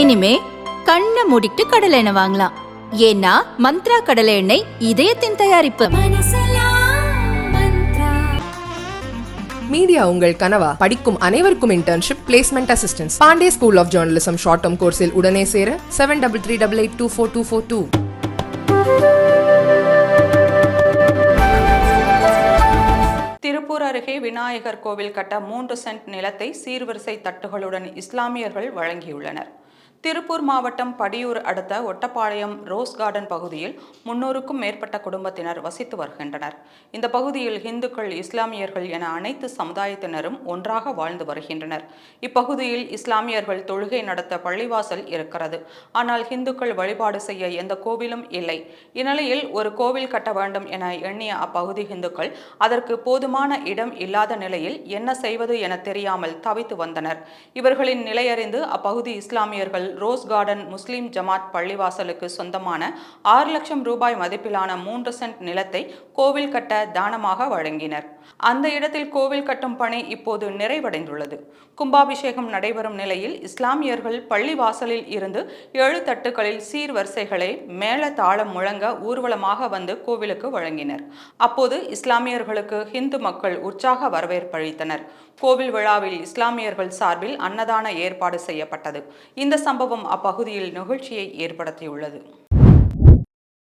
இனிமே கண்ணை மூடிட்டு கடலை எண்ணெய் வாங்கலாம். ஏன்னா மந்த்ரா கடலை எண்ணெய் இதயத்தின் தயாரிப்பு. மீடியா உங்கள் கனவா? படிக்கும் அனைவருக்கும் internship placement assistance Pandey school of journalism short term கோர்ஸில் உடனே சேர seven double three double eight two four two four two Tiruppur அருகே விநாயகர் கோவில் கட்ட மூன்று சென்ட் நிலத்தை சீர்வரிசை தட்டுகளுடன் இஸ்லாமியர்கள் வழங்கியுள்ளனர். திருப்பூர் மாவட்டம் படியூர் அடுத்த ஒட்டப்பாளையம் ரோஸ் கார்டன் பகுதியில் முன்னூறுக்கும் மேற்பட்ட குடும்பத்தினர் வசித்து வருகின்றனர். இந்த பகுதியில் இந்துக்கள் இஸ்லாமியர்கள் என அனைத்து சமுதாயத்தினரும் ஒன்றாக வாழ்ந்து வருகின்றனர். இப்பகுதியில் இஸ்லாமியர்கள் தொழுகை நடத்த பள்ளிவாசல் இருக்கிறது. ஆனால் இந்துக்கள் வழிபாடு செய்ய எந்த கோவிலும் இல்லை. இந்நிலையில் ஒரு கோவில் கட்ட வேண்டும் என எண்ணிய அப்பகுதி இந்துக்கள் அதற்கு போதுமான இடம் இல்லாத நிலையில் என்ன செய்வது என தெரியாமல் தவித்து வந்தனர். இவர்களின் நிலையறிந்து அப்பகுதி இஸ்லாமியர்கள் ரோஸ் கார்டன் முஸ்லீம் ஜமாத் பள்ளிவாசலுக்கு சொந்தமான ஆறு லட்சம் ரூபாய் மதிப்பிலான மூன்று சென்ட் நிலத்தை கோவில் கட்ட தானமாக வழங்கினர். அந்த இடத்தில் கோவில் கட்டும் பணி இப்போது நிறைவடைந்துள்ளது. கும்பாபிஷேகம் நடைபெறும் நிலையில் இஸ்லாமியர்கள் பள்ளிவாசலில் இருந்து ஏழு தட்டுகளில் சீர்வரிசைகளை மேல தாளம் முழங்க ஊர்வலமாக வந்து கோவிலுக்கு வழங்கினர். அப்போது இஸ்லாமியர்களுக்கு ஹிந்து மக்கள் உற்சாக வரவேற்பளித்தனர் கோவில் விழாவில் இஸ்லாமியர்கள் சார்பில் அன்னதான ஏற்பாடு செய்யப்பட்டது. இந்த சம்பவம் சம்பவம் அப்பகுதியில் நிகழ்ச்சியை ஏற்படுத்தியுள்ளது.